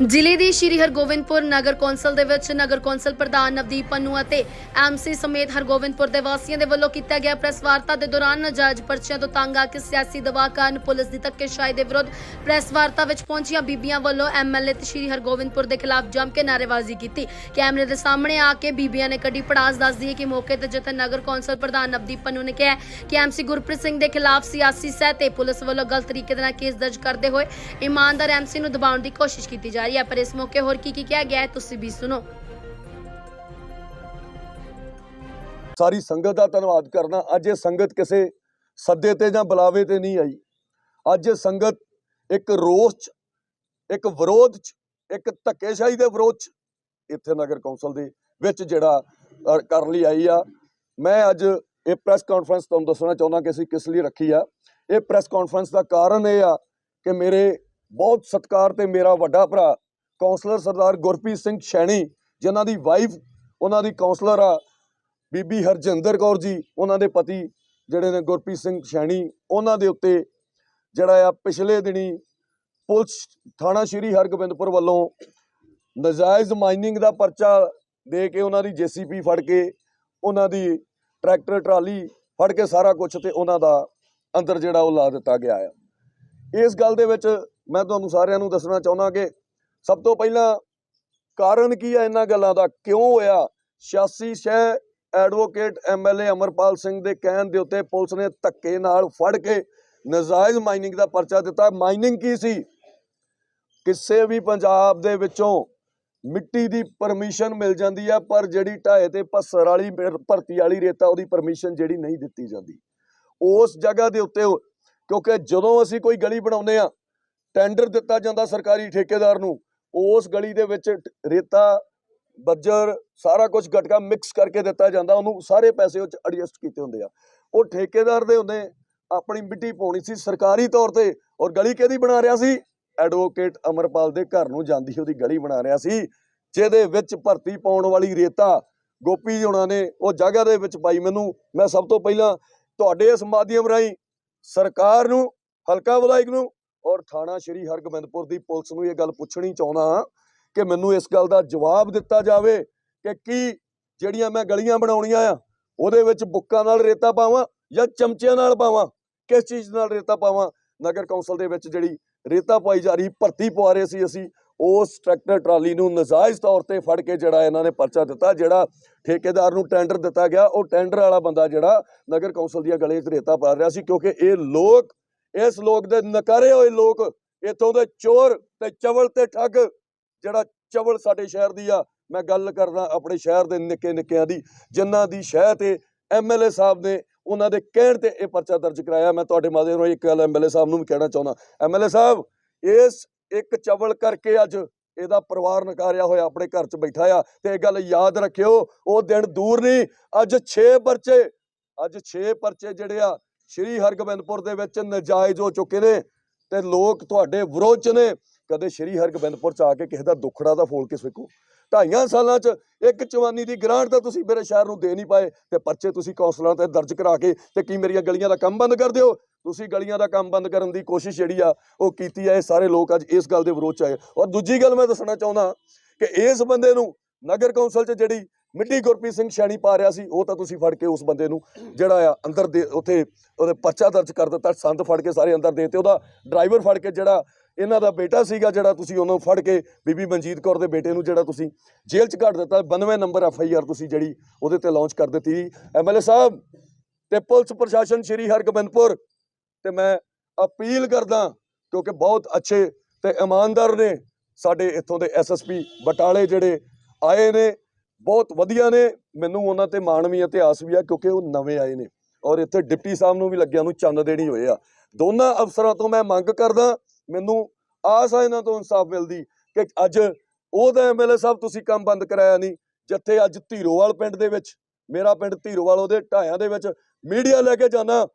ਜ਼ਿਲ੍ਹੇ ਦੀ ਸ਼੍ਰੀ ਹਰਗੋਬਿੰਦਪੁਰ ਨਗਰ ਕੌਂਸਲ ਦੇ ਵਿੱਚ ਨਗਰ ਕੌਂਸਲ ਪ੍ਰਧਾਨ ਨਵਦੀਪ ਪੰਨੂ ਅਤੇ ਐਮਸੀ ਸਮੇਤ ਹਰਗੋਬਿੰਦਪੁਰ ਦੇ ਵਾਸੀਆਂ ਦੇ ਵੱਲੋਂ ਕੀਤਾ ਗਿਆ ਪ੍ਰੈਸ ਵਾਰਤਾ ਦੇ ਦੌਰਾਨ ਨਾਜਾਇਜ਼ ਪਰਚੀਆਂ ਤੋਂ ਤੰਗ ਆ ਕੇ ਸਿਆਸੀ ਦਬਾਅ ਕਾਰਨ ਪੁਲਿਸ ਦੀ ਧੱਕੇਸ਼ਾਹੀ ਦੇ ਵਿਰੁੱਧ ਪ੍ਰੈਸ ਵਾਰਤਾ ਵਿੱਚ ਪਹੁੰਚੀਆਂ ਬੀਬੀਆਂ ਵੱਲੋਂ ਐਮਐਲਏ ਤੇ ਸ਼੍ਰੀ ਹਰਗੋਬਿੰਦਪੁਰ ਦੇ ਖਿਲਾਫ ਜੰਮ ਕੇ ਨਾਅਰੇਬਾਜ਼ੀ ਕੀਤੀ। ਕੈਮਰੇ ਦੇ ਸਾਹਮਣੇ ਆ ਕੇ ਬੀਬੀਆਂ ਨੇ ਕੱਢੀ ਪੜਾਸ, ਦੱਸਦੀ ਹੈ ਕਿ ਮੌਕੇ ਤੇ ਜਿੱਥੇ ਨਗਰ ਕੌਂਸਲ ਪ੍ਰਧਾਨ ਨਵਦੀਪ ਪੰਨੂ ਨੇ ਕਿਹਾ ਕਿ ਐਮਸੀ ਗੁਰਪ੍ਰੀਤ ਸਿੰਘ ਦੇ ਖਿਲਾਫ ਸਿਆਸੀ ਸਹਿ ਤੇ ਪੁਲਿਸ ਵੱਲੋਂ ਗਲਤ ਤਰੀਕੇ ਦੇ ਨਾਲ ਕੇਸ ਦਰਜ ਕਰਦੇ ਹੋਏ ਇਮਾਨਦਾਰ ਐਮਸੀ ਨੂੰ ਦਬਾਉਣ ਦੀ ਕੋਸ਼ਿਸ਼ ਕੀਤੀ ਜਾ ਰਹੀ ਹੈ ਪਰ ਇਸ ਮੌਕੇ ਹੋਰ ਕੀ ਕੀ ਕਿਹਾ ਗਿਆ ਹੈ ਤੁਸੀਂ ਵੀ ਸੁਣੋ ਸਾਰੀ ਸੰਗਤ ਦਾ ਧੰਨਵਾਦ ਕਰਨਾ। ਅੱਜ ਇਹ ਸੰਗਤ ਕਿਸੇ ਸੱਦੇ ਤੇ ਜਾਂ ਬੁਲਾਵੇ ਤੇ ਨਹੀਂ ਆਈ। ਅੱਜ ਇਹ ਸੰਗਤ ਇੱਕ ਰੋਸ ਚ, ਇੱਕ ਵਿਰੋਧ ਚ, ਇੱਕ ਧੱਕੇਸ਼ਾਹੀ ਦੇ ਵਿਰੋਧ ਚ ਇੱਥੇ ਨਗਰ ਕੌਂਸਲ ਦੇ ਵਿੱਚ ਜਿਹੜਾ ਕਰਨ ਲਈ ਆਈ ਆ। ਮੈਂ ਅੱਜ ਇਹ ਪ੍ਰੈਸ ਕਾਨਫਰੰਸ ਤੁਹਾਨੂੰ ਦੱਸਣਾ ਚਾਹੁੰਦਾ ਕਿ ਅਸੀਂ ਕਿਸ ਲਈ ਰੱਖੀ ਆ। ਇਹ ਪ੍ਰੈਸ ਕਾਨਫਰੰਸ ਦਾ ਕਾਰਨ ਇਹ ਆ ਕਿ ਮੇਰੇ ਬਹੁਤ ਸਤਿਕਾਰ ਤੇ ਮੇਰਾ ਵੱਡਾ ਭਰਾ ਕਾਉਂਸਲਰ ਸਰਦਾਰ ਗੁਰਪ੍ਰੀਤ ਸਿੰਘ ਸ਼ੈਣੀ ਜਿਨ੍ਹਾਂ ਦੀ ਵਾਈਫ ਉਹਨਾਂ ਦੀ ਕਾਉਂਸਲਰ ਆ, ਬੀਬੀ ਹਰਜਿੰਦਰ ਕੌਰ ਜੀ, ਉਹਨਾਂ ਦੇ ਪਤੀ ਜਿਹੜੇ ਨੇ ਗੁਰਪ੍ਰੀਤ ਸਿੰਘ ਸ਼ੈਣੀ ਉਹਨਾਂ ਦੇ ਉੱਤੇ ਜਿਹੜਾ ਆ ਪਿਛਲੇ ਦਿਨੀ ਪੁਲਿਸ ਥਾਣਾ ਸ਼੍ਰੀ ਹਰਗੋਬਿੰਦਪੁਰ ਵੱਲੋਂ ਨਜਾਇਜ਼ ਮਾਈਨਿੰਗ ਦਾ ਪਰਚਾ ਦੇ ਕੇ ਉਹਨਾਂ ਦੀ ਜੀਸੀਪੀ ਫੜ ਕੇ, ਉਹਨਾਂ ਦੀ ਟਰੈਕਟਰ, ਟਰਾਲੀ ਫੜ ਕੇ ਸਾਰਾ ਕੁਝ ਤੇ ਉਹਨਾਂ ਦਾ ਅੰਦਰ ਜਿਹੜਾ ਉਹ ਲਾ ਦਿੱਤਾ ਗਿਆ ਆ। ਇਸ ਗੱਲ ਦੇ ਵਿੱਚ ਮੈਂ ਤੁਹਾਨੂੰ ਸਾਰਿਆਂ ਨੂੰ ਦੱਸਣਾ ਚਾਹੁੰਦਾ ਕਿ ਸਭ ਤੋਂ ਪਹਿਲਾਂ ਕਾਰਨ ਕੀ ਹੈ ਇਹਨਾਂ ਗੱਲਾਂ ਦਾ? ਕਿਉਂ ਹੋਇਆ? 86 ਸ਼ਹਿ ਐਡਵੋਕੇਟ ਐਮਐਲਏ ਅਮਰਪਾਲ ਸਿੰਘ ਦੇ ਕਹਿਣ ਦੇ ਉੱਤੇ ਪੁਲਿਸ ਨੇ ਧੱਕੇ ਨਾਲ ਫੜ ਕੇ ਨਜਾਇਜ਼ ਮਾਈਨਿੰਗ ਦਾ ਪਰਚਾ ਦਿੱਤਾ। ਮਾਈਨਿੰਗ ਕੀ ਸੀ? ਕਿਸੇ ਵੀ ਪੰਜਾਬ ਦੇ ਵਿੱਚੋਂ ਮਿੱਟੀ ਦੀ ਪਰਮਿਸ਼ਨ ਮਿਲ ਜਾਂਦੀ ਆ, ਪਰ ਜਿਹੜੀ ਢਾਏ ਤੇ ਪੱਸਰ ਵਾਲੀ ਭਰਤੀ ਵਾਲੀ ਰੇਤਾ, ਉਹਦੀ ਪਰਮਿਸ਼ਨ ਜਿਹੜੀ ਨਹੀਂ ਦਿੱਤੀ ਜਾਂਦੀ। ਉਸ ਜਗ੍ਹਾ ਦੇ ਉੱਤੇ ਕਿਉਂਕਿ ਜਦੋਂ ਅਸੀਂ ਕੋਈ ਗਲੀ ਬਣਾਉਂਦੇ ਆ ਟੈਂਡਰ ਦਿੱਤਾ ਜਾਂਦਾ ਸਰਕਾਰੀ ਠੇਕੇਦਾਰ ਨੂੰ। ਉਸ ਗਲੀ ਦੇ ਵਿੱਚ ਰੇਤਾ, ਬੱਜਰ, ਸਾਰਾ ਕੁਝ ਗਟਕਾ ਮਿਕਸ ਕਰਕੇ ਦਿੱਤਾ ਜਾਂਦਾ। ਉਹਨੂੰ ਸਾਰੇ ਪੈਸੇ ਉਹ ਚ ਐਡਜਸਟ ਕੀਤੇ ਹੁੰਦੇ ਆ। ਉਹ ਠੇਕੇਦਾਰ ਦੇ ਹੁੰਦੇ ਆਪਣੀ ਮਿੱਟੀ ਪਾਉਣੀ ਸੀ ਸਰਕਾਰੀ ਤੌਰ ਤੇ। ਔਰ ਗਲੀ ਕਿਹਦੀ ਬਣਾ ਰਿਹਾ ਸੀ? ਐਡਵੋਕੇਟ ਅਮਰਪਾਲ ਦੇ ਘਰ ਨੂੰ ਜਾਂਦੀ ਉਹਦੀ ਗਲੀ ਬਣਾ ਰਿਹਾ ਸੀ। ਜਿਹਦੇ ਵਿੱਚ ਭਰਤੀ ਪਾਉਣ ਵਾਲੀ ਰੇਤਾ ਗੋਪੀ ਜੀ ਹੁਣਾਂ ਨੇ ਉਹ ਜਗ੍ਹਾ ਦੇ ਵਿੱਚ ਪਾਈ ਮੈਨੂੰ। ਮੈਂ ਸਭ ਤੋਂ ਪਹਿਲਾਂ ਤੁਹਾਡੇ ਇਸ ਮਾਧਿਅਮ ਰਾਹੀਂ ਸਰਕਾਰ ਨੂੰ, ਹਲਕਾ ਵਿਧਾਇਕ ਨੂੰ ਔਰ ਥਾਣਾ ਸ਼੍ਰੀ ਹਰਗੋਬਿੰਦਪੁਰ ਦੀ ਪੁਲਿਸ ਨੂੰ ਇਹ ਗੱਲ ਪੁੱਛਣੀ ਚਾਹੁੰਦਾ ਹਾਂ ਕਿ ਮੈਨੂੰ ਇਸ ਗੱਲ ਦਾ ਜਵਾਬ ਦਿੱਤਾ ਜਾਵੇ ਕਿ ਕੀ ਜਿਹੜੀਆਂ ਮੈਂ ਗਲੀਆਂ ਬਣਾਉਣੀਆਂ ਆ, ਉਹਦੇ ਵਿੱਚ ਬੁੱਕਾਂ ਨਾਲ ਰੇਤਾ ਪਾਵਾਂ ਜਾਂ ਚਮਚਿਆਂ ਨਾਲ ਪਾਵਾਂ? ਕਿਸ ਚੀਜ਼ ਨਾਲ ਰੇਤਾ ਪਾਵਾਂ? ਨਗਰ ਕੌਂਸਲ ਦੇ ਵਿੱਚ ਜਿਹੜੀ ਰੇਤਾ ਪਾਈ ਜਾ ਰਹੀ, ਭਰਤੀ ਪਵਾ ਰਹੇ ਸੀ ਅਸੀਂ, ਉਸ ਟਰੈਕਟਰ ਟਰਾਲੀ ਨੂੰ ਨਜਾਇਜ਼ ਤੌਰ ਤੇ ਫੜ ਕੇ ਜਿਹੜਾ ਇਹਨਾਂ ਨੇ ਪਰਚਾ ਦਿੱਤਾ, ਜਿਹੜਾ ਠੇਕੇਦਾਰ ਨੂੰ ਟੈਂਡਰ ਦਿੱਤਾ ਗਿਆ, ਉਹ ਟੈਂਡਰ ਵਾਲਾ ਬੰਦਾ ਜਿਹੜਾ ਨਗਰ ਕੌਂਸਲ ਦੀਆਂ ਗਲੀਆਂ 'ਚ ਰੇਤਾ ਪਾ ਰਿਹਾ ਸੀ, ਕਿਉਂਕਿ ਇਹ ਲੋਕ ਇਸ ਲੋਕ ਦੇ ਨਕਾਰੇ ਹੋਏ ਲੋਕ ਇੱਥੋਂ ਦੇ ਚੋਰ ਤੇ ਚਵਲ ਤੇ ਠੱਗ, ਜਿਹੜਾ ਚਵਲ ਸਾਡੇ ਸ਼ਹਿਰ ਦੀ ਆ, ਮੈਂ ਗੱਲ ਕਰਦਾ ਆਪਣੇ ਸ਼ਹਿਰ ਦੇ ਨਿੱਕੇ ਨਿੱਕਿਆਂ ਦੀ, ਜਿਨ੍ਹਾਂ ਦੀ ਸ਼ਹਿ ਤੇ ਐਮਐਲਏ ਸਾਹਿਬ ਨੇ ਉਹਨਾਂ ਦੇ ਕਹਿਣ ਤੇ ਇਹ ਪਰਚਾ ਦਰਜ ਕਰਾਇਆ। ਮੈਂ ਤੁਹਾਡੇ ਮਾਧਿਅਮ ਰਾਹੀਂ ਇੱਕ ਗੱਲ ਐਮਐਲਏ ਸਾਹਿਬ ਨੂੰ ਵੀ ਕਹਿਣਾ ਚਾਹੁੰਦਾ। ਐਮਐਲਏ ਸਾਹਿਬ, ਇਸ ਇੱਕ ਚਵਲ ਕਰਕੇ ਅੱਜ ਇਹਦਾ ਪਰਿਵਾਰ ਨਕਾਰਿਆ ਹੋਇਆ, ਆਪਣੇ ਘਰ 'ਚ ਬੈਠਾ ਆ, ਤੇ ਇਹ ਗੱਲ ਯਾਦ ਰੱਖਿਓ, ਉਹ ਦਿਨ ਦੂਰ ਨਹੀਂ, ਅੱਜ 6 ਪਰਚੇ, ਅੱਜ 6 ਪਰਚੇ ਜਿਹੜੇ ਆ ਸ਼੍ਰੀ ਹਰਗੋਬਿੰਦਪੁਰ ਦੇ ਵਿੱਚ ਨਜਾਇਜ਼ ਹੋ ਚੁੱਕੇ ਨੇ ਤੇ ਲੋਕ ਤੁਹਾਡੇ ਵਿਰੋਧ 'ਚ ਨੇ। ਕਦੇ ਸ਼੍ਰੀ ਹਰਗੋਬਿੰਦਪੁਰ 'ਚ ਆ ਕੇ ਕਿਸੇ ਦਾ ਦੁੱਖੜਾ ਦਾ ਫੋਲ ਕੇ ਸਿੱਖੋ ਢਾਈਆਂ ਸਾਲਾਂ 'ਚ ਇੱਕ ਚਵਾਨੀ ਦੀ ਗ੍ਰਾਂਟ ਤਾਂ ਤੁਸੀਂ ਮੇਰੇ ਸ਼ਹਿਰ ਨੂੰ ਦੇ ਨਹੀਂ ਪਾਏ ਤੇ ਪਰਚੇ ਤੁਸੀਂ ਕੌਂਸਲਰਾਂ ਤੇ ਦਰਜ ਕਰਾ ਕੇ ਤੇ ਕੀ ਮੇਰੀਆਂ ਗਲੀਆਂ ਦਾ ਕੰਮ ਬੰਦ ਕਰ ਦਿਓ? ਤੁਸੀਂ ਗਲੀਆਂ ਦਾ ਕੰਮ ਬੰਦ ਕਰਨ ਦੀ ਕੋਸ਼ਿਸ਼ ਜਿਹੜੀ ਆ, ਉਹ ਕੀਤੀ ਆ, ਇਹ ਸਾਰੇ ਲੋਕ ਅੱਜ ਇਸ ਗੱਲ ਦੇ ਵਿਰੋਧ 'ਚ ਆਏ। ਔਰ ਦੂਜੀ ਗੱਲ ਮੈਂ ਦੱਸਣਾ ਚਾਹੁੰਦਾ ਕਿ ਇਸ ਬੰਦੇ ਨੂੰ ਨਗਰ ਕੌਂਸਲ 'ਚ ਜਿਹੜੀ ਮਿੱਟੀ ਗੁਰਪ੍ਰੀਤ ਸਿੰਘ ਛੈਣੀ ਪਾ ਰਿਹਾ ਸੀ, ਉਹ ਤਾਂ ਤੁਸੀਂ ਫੜ ਕੇ ਉਸ ਬੰਦੇ ਨੂੰ ਜਿਹੜਾ ਆ ਅੰਦਰ ਦੇ ਉੱਥੇ ਉਹਦੇ ਪਰਚਾ ਦਰਜ ਕਰ ਦਿੱਤਾ, ਸੰਦ ਫੜ ਕੇ ਸਾਰੇ ਅੰਦਰ ਦੇਤੇ, ਉਹਦਾ ਡਰਾਈਵਰ ਫੜ ਕੇ ਜਿਹੜਾ ਇਹਨਾਂ ਦਾ ਬੇਟਾ ਸੀਗਾ ਜਿਹੜਾ ਤੁਸੀਂ ਉਹਨੂੰ ਫੜ ਕੇ ਬੀਬੀ ਮਨਜੀਤ ਕੌਰ ਦੇ ਬੇਟੇ ਨੂੰ ਜਿਹੜਾ ਤੁਸੀਂ ਜੇਲ੍ਹ 'ਚ ਕੱਢ ਦਿੱਤਾ 92 ਨੰਬਰ ਐਫ ਆਈ ਆਰ ਤੁਸੀਂ ਜਿਹੜੀ ਉਹਦੇ ਤੇ ਲਾਂਚ ਕਰ ਦਿੱਤੀ ਐਮਐਲਏ ਸਾਹਿਬ ਤੇ ਪੁਲਿਸ ਪ੍ਰਸ਼ਾਸਨ ਸ਼੍ਰੀ ਹਰਗੋਬਿੰਦਪੁਰ ਤੇ ਮੈਂ ਅਪੀਲ ਕਰਦਾ, ਕਿਉਂਕਿ ਬਹੁਤ ਅੱਛੇ ਤੇ ਇਮਾਨਦਾਰ ਨੇ ਸਾਡੇ ਇੱਥੋਂ ਦੇ ਐਸਐਸਪੀ ਬਟਾਲੇ ਜਿਹੜੇ ਆਏ ਨੇ ਬਹੁਤ ਵਧੀਆ ਨੇ। ਮੈਨੂੰ ਉਹਨਾਂ ਤੇ ਮਾਣ ਵੀ ਇਤਿਹਾਸ ਵੀ ਆ ਕਿਉਂਕਿ ਉਹ ਨਵੇਂ ਆਏ ਨੇ। ਔਰ ਇੱਥੇ ਡਿਪਟੀ ਸਾਹਿਬ ਨੂੰ ਵੀ ਲੱਗਿਆ ਨੂੰ ਚੰਦ ਦੇਣੀ ਹੋਏ ਆ। ਦੋਨਾਂ ਅਫਸਰਾਂ ਤੋਂ ਮੈਂ ਮੰਗ ਕਰਦਾ, ਮੈਨੂੰ ਆਸ ਆ ਇਹਨਾਂ ਤੋਂ ਇਨਸਾਫ ਮਿਲਦੀ ਕਿ ਅੱਜ ਉਹਦਾ ਐਮਐਲਏ ਸਾਹਿਬ ਤੁਸੀਂ ਕੰਮ ਬੰਦ ਕਰਾਇਆ ਨਹੀਂ। ਜਿੱਥੇ ਅੱਜ ਧੀਰੋਵਾਲ ਪਿੰਡ ਦੇ ਵਿੱਚ, ਮੇਰਾ ਪਿੰਡ ਧੀਰੋਵਾਲ ਉਹਦੇ ਢਾਇਆਂ ਦੇ ਵਿੱਚ ਮੀਡੀਆ ਲੈ ਕੇ ਜਾਣਾ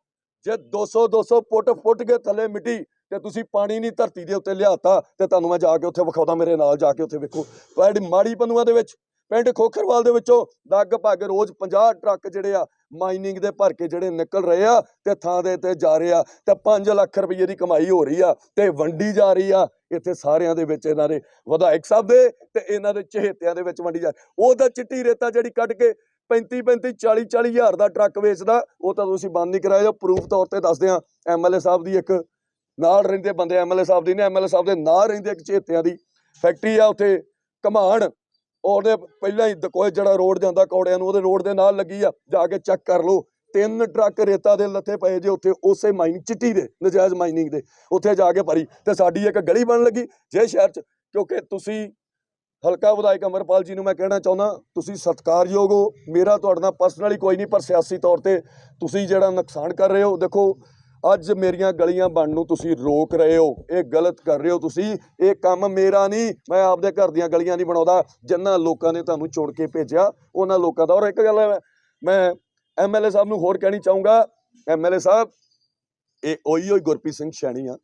ਜੇ 200 200 ਫੁੱਟ ਫੁੱਟ ਕੇ ਥੱਲੇ ਮਿੱਟੀ ਤੇ ਤੁਸੀਂ ਪਾਣੀ ਨਹੀਂ ਧਰਤੀ ਦੇ ਉੱਤੇ ਲਿਆਤਾ ਤੇ ਤੁਹਾਨੂੰ ਮੈਂ ਜਾ ਕੇ ਉੱਥੇ ਵਿਖਾਉਂਦਾ, ਮੇਰੇ ਨਾਲ ਜਾ ਕੇ ਉੱਥੇ ਵੇਖੋ। ਪਿੰਡ ਮਾੜੀ ਪਨੂਆ ਦੇ ਵਿੱਚ ਪਿੰਡ ਖੋਖਰਵਾਲ ਦੇ ਵਿੱਚੋਂ ਲਗਭਗ ਰੋਜ਼ 50 ਟਰੱਕ ਜਿਹੜੇ ਆ ਮਾਈਨਿੰਗ ਦੇ ਭਰ ਕੇ ਜਿਹੜੇ ਨਿਕਲ ਰਹੇ ਆ ਤੇ ਥਾਂ ਦੇ ਤੇ ਜਾ ਰਹੇ ਆ ਤੇ 5 ਲੱਖ ਰੁਪਏ ਦੀ ਕਮਾਈ ਹੋ ਰਹੀ ਆ ਤੇ ਵੰਡੀ ਜਾ ਰਹੀ ਆ। ਇੱਥੇ ਸਾਰਿਆਂ ਦੇ ਵਿੱਚ ਇਹਨਾਂ ਦੇ ਵਿਧਾਇਕ ਸਾਹਿਬ ਦੇ ਤੇ ਇਹਨਾਂ ਦੇ ਚਹੇਤਿਆਂ ਦੇ ਵਿੱਚ ਵੰਡੀ ਜਾ ਉਹ ਤਾਂ ਚਿੱਟੀ ਰੇਤਾ ਜਿਹੜੀ ਕੱਢ ਕੇ 35 35 40 40 ਹਜ਼ਾਰ ਦਾ ਟਰੱਕ ਵੇਚਦਾ, ਉਹ ਤਾਂ ਤੁਸੀਂ ਬੰਦ ਨਹੀਂ ਕਰਾਇਆ। ਪ੍ਰੂਫ ਤੌਰ ਤੇ ਦੱਸਦੇ ਆ ਐਮਐਲਏ ਸਾਹਿਬ ਦੀ ਇੱਕ ਨਾਲ ਰਹਿੰਦੇ ਬੰਦੇ ਐਮਐਲਏ ਸਾਹਿਬ ਦੀ ਨੇ ਐਮਐਲਏ ਸਾਹਿਬ ਦੇ ਨਾਲ ਰਹਿੰਦੇ ਇੱਕ ਚਹੇਤਿਆਂ ਦੀ। ਫੈਕਟਰੀ ਆ ਉੱਥੇ, ਘਮਾਣ ਉਹਦੇ ਪਹਿਲਾਂ ਹੀ ਕੋਈ ਜਿਹੜਾ ਰੋਡ ਜਾਂਦਾ ਕੌੜਿਆਂ ਨੂੰ, ਉਹਦੇ ਰੋਡ ਦੇ ਨਾਲ ਲੱਗੀ ਆ, ਜਾ ਕੇ ਚੈੱਕ ਕਰ ਲਓ। ਤਿੰਨ ਟਰੱਕ ਰੇਤਾ ਦੇ ਲੱਥੇ ਪਏ ਜੇ ਉੱਥੇ, ਉਸੇ ਮਾਈਨਿੰਗ, ਚਿੱਟੀ ਦੇ, ਨਜਾਇਜ਼ ਮਾਈਨਿੰਗ ਦੇ, ਉੱਥੇ ਜਾ ਕੇ ਭਰੀ। ਤੇ ਸਾਡੀ ਇੱਕ ਗਲੀ ਬਣ ਲੱਗੀ, ਜੇ ਸ਼ਹਿਰ ਚ, ਕਿਉਂਕਿ ਤੁਸੀਂ ਹਲਕਾ ਵਿਧਾਇਕ ਅਮਰਪਾਲ ਜੀ ਨੂੰ ਮੈਂ ਕਹਿਣਾ ਚਾਹੁੰਦਾ, ਤੁਸੀਂ ਸਤਿਕਾਰਯੋਗ ਹੋ। ਮੇਰਾ ਤੁਹਾਡੇ ਨਾਲ ਪਰਸਨਲੀ ਕੋਈ ਨਹੀਂ, ਪਰ ਸਿਆਸੀ ਤੌਰ ਤੇ ਤੁਸੀਂ ਜਿਹੜਾ ਨੁਕਸਾਨ ਕਰ ਰਹੇ ਹੋ, ਦੇਖੋ ਅੱਜ ਮੇਰੀਆਂ ਗਲੀਆਂ ਬਣਨ ਨੂੰ ਤੁਸੀਂ ਰੋਕ ਰਹੇ ਹੋ ਇਹ ਗਲਤ ਕਰ ਰਹੇ ਹੋ ਤੁਸੀਂ ਇਹ ਕੰਮ ਮੇਰਾ ਨਹੀਂ ਮੈਂ ਆਪਦੇ ਘਰ ਦੀਆਂ ਗਲੀਆਂ ਨਹੀਂ ਬਣਾਉਂਦਾ ਜਿੰਨਾ ਲੋਕਾਂ ਨੇ ਤੁਹਾਨੂੰ ਚੁਣ ਕੇ ਭੇਜਿਆ ਉਹਨਾਂ ਲੋਕਾਂ ਦਾ। ਔਰ ਇੱਕ ਗੱਲ ਹੈ, ਮੈਂ ਐਮਐਲਏ ਸਾਹਿਬ ਨੂੰ ਹੋਰ ਕਹਿਣੀ ਚਾਹੂੰਗਾ ਐਮਐਲਏ ਸਾਹਿਬ ਇਹ ਉਹੀ ਹੋਈ ਗੁਰਪ੍ਰੀਤ ਸਿੰਘ ਸ਼ੈਣੀ ਆ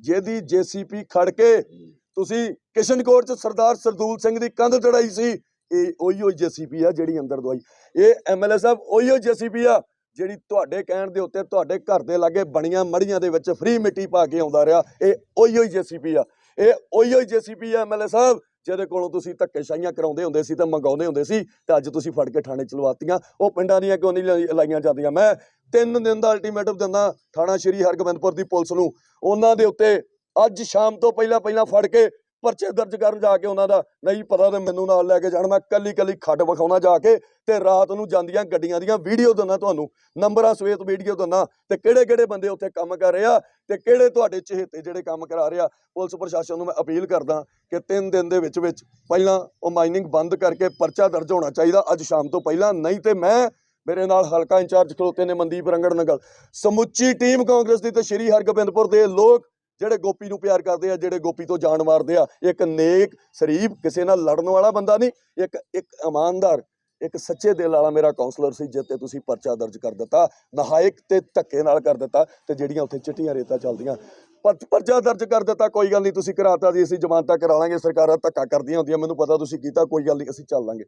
ਜਿਹਦੀ ਜੀਸੀਪੀ ਖੜ ਕੇ ਤੁਸੀਂ ਕਿਸ਼ਨਕੋਟ ਚ ਸਰਦਾਰ ਸਰਦੂਲ ਸਿੰਘ ਦੀ ਕੰਧ ਚੜਾਈ ਸੀ ਇਹ ਉਹੀ ਹੋਈ ਜੀਸੀਪੀ ਆ ਜਿਹੜੀ ਅੰਦਰ ਦਵਾਈ। ਇਹ ਐਮਐਲਏ ਸਾਹਿਬ ਉਹੀ ਹੋਈ ਜੀਸੀਪੀ ਆ। ਜਿਹੜੀ ਤੁਹਾਡੇ ਕਹਿਣ ਦੇ ਉੱਤੇ ਤੁਹਾਡੇ ਘਰ ਦੇ ਲਾਗੇ ਬਣੀਆਂ ਮੜੀਆਂ ਦੇ ਵਿੱਚ ਫ੍ਰੀ ਮਿੱਟੀ ਪਾ ਕੇ ਆਉਂਦਾ ਰਿਹਾ, ਇਹ ਉਹੀ ਹੋਈ ਜੀਸੀਪੀ ਆ। ਇਹ ਉਹੀ ਹੋਈ ਜੀਸੀਪੀ ਆ ਐਮਐਲਏ ਸਾਹਿਬ, ਜਿਹਦੇ ਕੋਲੋਂ ਤੁਸੀਂ ਧੱਕੇਸ਼ਾਹੀਆਂ ਕਰਾਉਂਦੇ ਹੁੰਦੇ ਸੀ ਤੇ ਮੰਗਾਉਂਦੇ ਹੁੰਦੇ ਸੀ ਤੇ ਅੱਜ ਤੁਸੀਂ ਫੜ ਕੇ ਥਾਣੇ ਚ ਲਵਾਤੀਆਂ। ਉਹ ਪਿੰਡਾਂ ਦੀਆਂ ਕਿਉਂ ਨਹੀਂ ਲਾਈ- ਲਾਈਆਂ ਜਾਂਦੀਆਂ? ਮੈਂ ਤਿੰਨ ਦਿਨ ਦਾ ਅਲਟੀਮੇਟਮ ਦਿੰਦਾ ਥਾਣਾ ਸ਼੍ਰੀ ਹਰਗੋਬਿੰਦਪੁਰ ਦੀ ਪੁਲਿਸ ਨੂੰ। ਉਹਨਾਂ ਦੇ ਉੱਤੇ ਅੱਜ ਸ਼ਾਮ ਤੋਂ ਪਹਿਲਾਂ ਪਹਿਲਾਂ ਫੜ ਕੇ ਪਰਚੇ ਦਰਜ ਕਰਨ ਜਾ ਕੇ ਉਹਨਾਂ ਦਾ ਨਹੀਂ ਪਤਾ ਤੇ ਮੈਨੂੰ ਨਾਲ ਲੈ ਕੇ ਜਾਣ। ਮੈਂ ਕੱਲੀ ਕੱਲੀ ਖੱਡ ਵਿਖਾਉਣਾ ਜਾ ਕੇ ਤੇ ਰਾਤ ਨੂੰ ਜਾਂਦੀਆਂ ਗੱਡੀਆਂ ਦੀਆਂ ਵੀਡੀਓ ਦਿੰਦਾ ਤੁਹਾਨੂੰ। ਨੰਬਰਾਂ ਸਵੇਤ ਵੀਡੀਓ ਦਿੰਦਾ ਤੇ ਕਿਹੜੇ ਕਿਹੜੇ ਬੰਦੇ ਉੱਥੇ ਕੰਮ ਕਰ ਰਹੇ ਆ ਤੇ ਕਿਹੜੇ ਤੁਹਾਡੇ ਚਹੇਤੇ ਜਿਹੜੇ ਕੰਮ ਕਰਾ ਰਹੇ ਆ ਪੁਲਿਸ ਪ੍ਰਸ਼ਾਸਨ ਨੂੰ ਮੈਂ ਅਪੀਲ ਕਰਦਾ ਕਿ ਤਿੰਨ ਦਿਨ ਦੇ ਵਿੱਚ ਵਿੱਚ ਪਹਿਲਾਂ ਉਹ ਮਾਈਨਿੰਗ ਬੰਦ ਕਰਕੇ ਪਰਚਾ ਦਰਜ ਹੋਣਾ ਚਾਹੀਦਾ ਅੱਜ ਸ਼ਾਮ ਤੋਂ ਪਹਿਲਾਂ। ਨਹੀਂ ਤੇ ਮੈਂ, ਮੇਰੇ ਨਾਲ ਹਲਕਾ ਇੰਚਾਰਜ ਖਲੋਤੇ ਨੇ ਮਨਦੀਪ ਰੰਗੜ ਨਗਲ ਸਮੁੱਚੀ ਟੀਮ ਕਾਂਗਰਸ ਦੀ ਤੇ ਸ਼੍ਰੀ ਹਰਗੋਬਿੰਦਪੁਰ ਦੇ ਲੋਕ ਜਿਹੜੇ ਗੋਪੀ ਨੂੰ ਪਿਆਰ ਕਰਦੇ ਆ, ਜਿਹੜੇ ਗੋਪੀ ਤੋਂ ਜਾਨ ਮਾਰਦੇ ਆ, ਇੱਕ ਨੇਕ ਸ਼ਰੀਫ, ਕਿਸੇ ਨਾਲ ਲੜਨ ਵਾਲਾ ਬੰਦਾ ਨਹੀਂ, ਇੱਕ ਇੱਕ ਇਮਾਨਦਾਰ, ਇੱਕ ਸੱਚੇ ਦਿਲ ਵਾਲਾ ਮੇਰਾ ਕਾਉਂਸਲਰ ਸੀ ਜਿੱਤੇ ਤੁਸੀਂ ਪਰਚਾ ਦਰਜ ਕਰ ਦਿੱਤਾ ਨਹਾਇਕ ਤੇ ਧੱਕੇ ਨਾਲ ਕਰ ਦਿੱਤਾ, ਤੇ ਜਿਹੜੀਆਂ ਉੱਥੇ ਚਿੱਟੀਆਂ ਰੇਤਾ ਚੱਲਦੀਆਂ। ਪਰ ਪਰਚਾ ਦਰਜ ਕਰ ਦਿੱਤਾ, ਕੋਈ ਗੱਲ ਨਹੀਂ, ਤੁਸੀਂ ਕਰਾਤਾ ਜੀ, ਅਸੀਂ ਜ਼ਮਾਨਤਾਂ ਕਰਾ ਲਾਂਗੇ, ਸਰਕਾਰਾਂ ਧੱਕਾ ਕਰਦੀਆਂ ਹੁੰਦੀਆਂ, ਮੈਨੂੰ ਪਤਾ ਤੁਸੀਂ ਕੀਤਾ, ਕੋਈ ਗੱਲ ਨਹੀਂ, ਅਸੀਂ ਚੱਲ ਲਾਂਗੇ।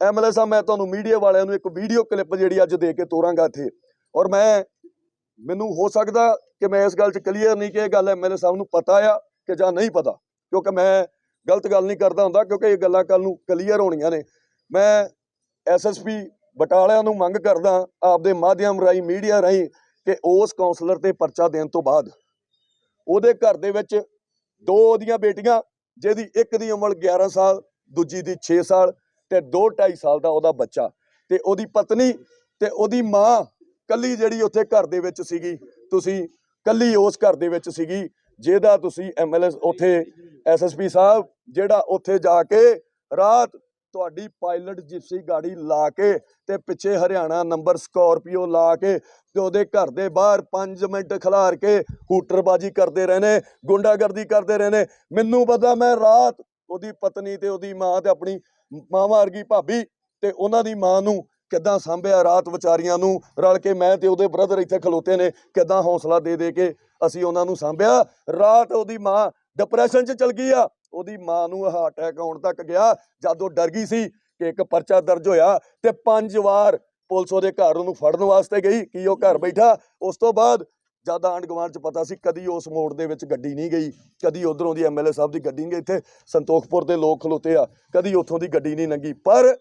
ਐਮਐਲਏ ਸਾਹਿਬ, ਮੈਂ ਤੁਹਾਨੂੰ ਮੀਡੀਆ ਵਾਲਿਆਂ ਨੂੰ ਇੱਕ ਵੀਡੀਓ ਕਲਿੱਪ ਜਿਹੜੀ ਅੱਜ ਦੇ ਕੇ ਤੋਰਾਂਗਾ ਇੱਥੇ, ਔਰ ਮੈਂ ਮੈਨੂੰ ਹੋ ਸਕਦਾ ਕਿ ਮੈਂ ਇਸ ਗੱਲ 'ਚ ਕਲੀਅਰ ਨਹੀਂ ਕਿ ਇਹ ਗੱਲ ਐਮਐਲਏ ਸਾਹਿਬ ਨੂੰ ਪਤਾ ਆ ਕਿ ਜਾਂ ਨਹੀਂ ਪਤਾ, ਕਿਉਂਕਿ ਮੈਂ ਗਲਤ ਗੱਲ ਨਹੀਂ ਕਰਦਾ ਹੁੰਦਾ, ਕਿਉਂਕਿ ਇਹ ਗੱਲਾਂ ਕੱਲ ਨੂੰ ਕਲੀਅਰ ਹੋਣੀਆਂ ਨੇ। ਮੈਂ ਐਸਐਸਪੀ ਬਟਾਲਿਆਂ ਨੂੰ ਮੰਗ ਕਰਦਾ, ਆਪਦੇ ਮਾਧਿਅਮ ਰਾਹੀਂ, ਮੀਡੀਆ ਰਾਹੀਂ ਕਿ ਉਸ ਕਾਉਂਸਲਰ ਤੇ ਪਰਚਾ ਦੇਣ ਤੋਂ ਬਾਅਦ ਉਹਦੇ ਘਰ ਦੇ ਵਿੱਚ ਦੋ ਉਹਦੀਆਂ ਬੇਟੀਆਂ, ਜਿਹਦੀ ਇੱਕ ਦੀ ਉਮਰ 11 ਸਾਲ, ਦੂਜੀ ਦੀ 6 ਸਾਲ ਤੇ 2 2.5 ਸਾਲ ਦਾ ਉਹਦਾ ਬੱਚਾ ਤੇ ਉਹਦੀ ਪਤਨੀ ਤੇ ਉਹਦੀ ਮਾਂ ਕੱਲੀ ਜਿਹੜੀ ਉੱਥੇ ਘਰ ਦੇ ਵਿੱਚ ਸੀਗੀ, ਤੁਸੀਂ ਕੱਲੀ ਉਸ ਘਰ ਦੇ ਵਿੱਚ ਸੀਗੀ, ਜਿਹਦਾ ਤੁਸੀਂ ਐਮਐਲਏ ਉੱਥੇ ਐਸਐਸਪੀ ਸਾਹਿਬ, ਜਿਹੜਾ ਉੱਥੇ ਜਾ ਕੇ ਰਾਤ ਤੁਹਾਡੀ ਪਾਇਲਟ ਜਿਪਸੀ ਗਾੜੀ ਲਾ ਕੇ ਤੇ ਪਿੱਛੇ ਹਰਿਆਣਾ ਨੰਬਰ ਸਕਾਰਪੀਓ ਲਾ ਕੇ ਤੇ ਉਹਦੇ ਘਰ ਦੇ ਬਾਹਰ 5 ਮਿੰਟ ਖਿਲਾਰ ਕੇ ਹੂਟਰਬਾਜੀ ਕਰਦੇ ਰਹੇ ਨੇ, ਗੁੰਡਾਗਰਦੀ ਕਰਦੇ ਰਹੇ ਨੇ। ਮੈਨੂੰ ਪਤਾ ਮੈਂ ਰਾਤ ਉਹਦੀ ਪਤਨੀ ਤੇ ਉਹਦੀ ਮਾਂ ਤੇ ਆਪਣੀ ਮਾਂ ਵਰਗੀ ਭਾਬੀ ਤੇ ਉਹਨਾਂ ਦੀ ਮਾਂ ਨੂੰ ਕਿੱਦਾਂ ਸਾਂਭਿਆ ਰਾਤ ਵਿਚਾਰੀਆਂ ਨੂੰ ਰਲ ਕੇ ਮੈਂ ਤੇ ਉਹਦੇ ਬ੍ਰਦਰ ਇੱਥੇ ਖਲੋਤੇ ਨੇ, ਕਿੱਦਾਂ ਹੌਸਲਾ ਦੇ ਦੇ ਕੇ ਅਸੀਂ ਉਹਨਾਂ ਨੂੰ ਸਾਂਭਿਆ। ਰਾਤ ਉਹਦੀ ਮਾਂ ਡਿਪਰੈਸ਼ਨ 'ਚ ਚਲ ਗਈ ਆ। ਉਹਦੀ ਮਾਂ ਨੂੰ ਹਾਰਟ ਅਟੈਕ ਆਉਣ ਤੱਕ ਗਿਆ। ਜਦ ਉਹ ਡਰ ਗਈ ਸੀ ਕਿ ਇੱਕ ਪਰਚਾ ਦਰਜ ਹੋਇਆ ਤੇ ਪੰਜ ਵਾਰ ਪੁਲਿਸ ਉਹਦੇ ਘਰ ਉਹਨੂੰ ਫੜਨ ਵਾਸਤੇ ਗਈ, ਕਿ ਉਹ ਘਰ ਬੈਠਾ। ਉਸ ਤੋਂ ਬਾਅਦ ਜਦ ਆਂਢ ਗੁਆਂਢ ਚ ਪਤਾ ਸੀ ਕਦੀ ਉਸ ਮੋੜ ਦੇ ਵਿੱਚ ਗੱਡੀ ਨਹੀਂ ਗਈ, ਕਦੀ ਉਧਰੋਂ ਦੀ ਐਮਐਲਏ ਸਾਹਿਬ ਦੀ ਗੱਡੀ ਨਹੀਂ ਗਈ, ਇੱਥੇ ਸੰਤੋਖਪੁਰ ਦੇ ਲੋਕ ਖਲੋਤੇ ਆ, ਕਦੀ ਉੱਥੋਂ ਦੀ ਗੱਡੀ ਨਹੀਂ ਲੰਗੀ ਪਰ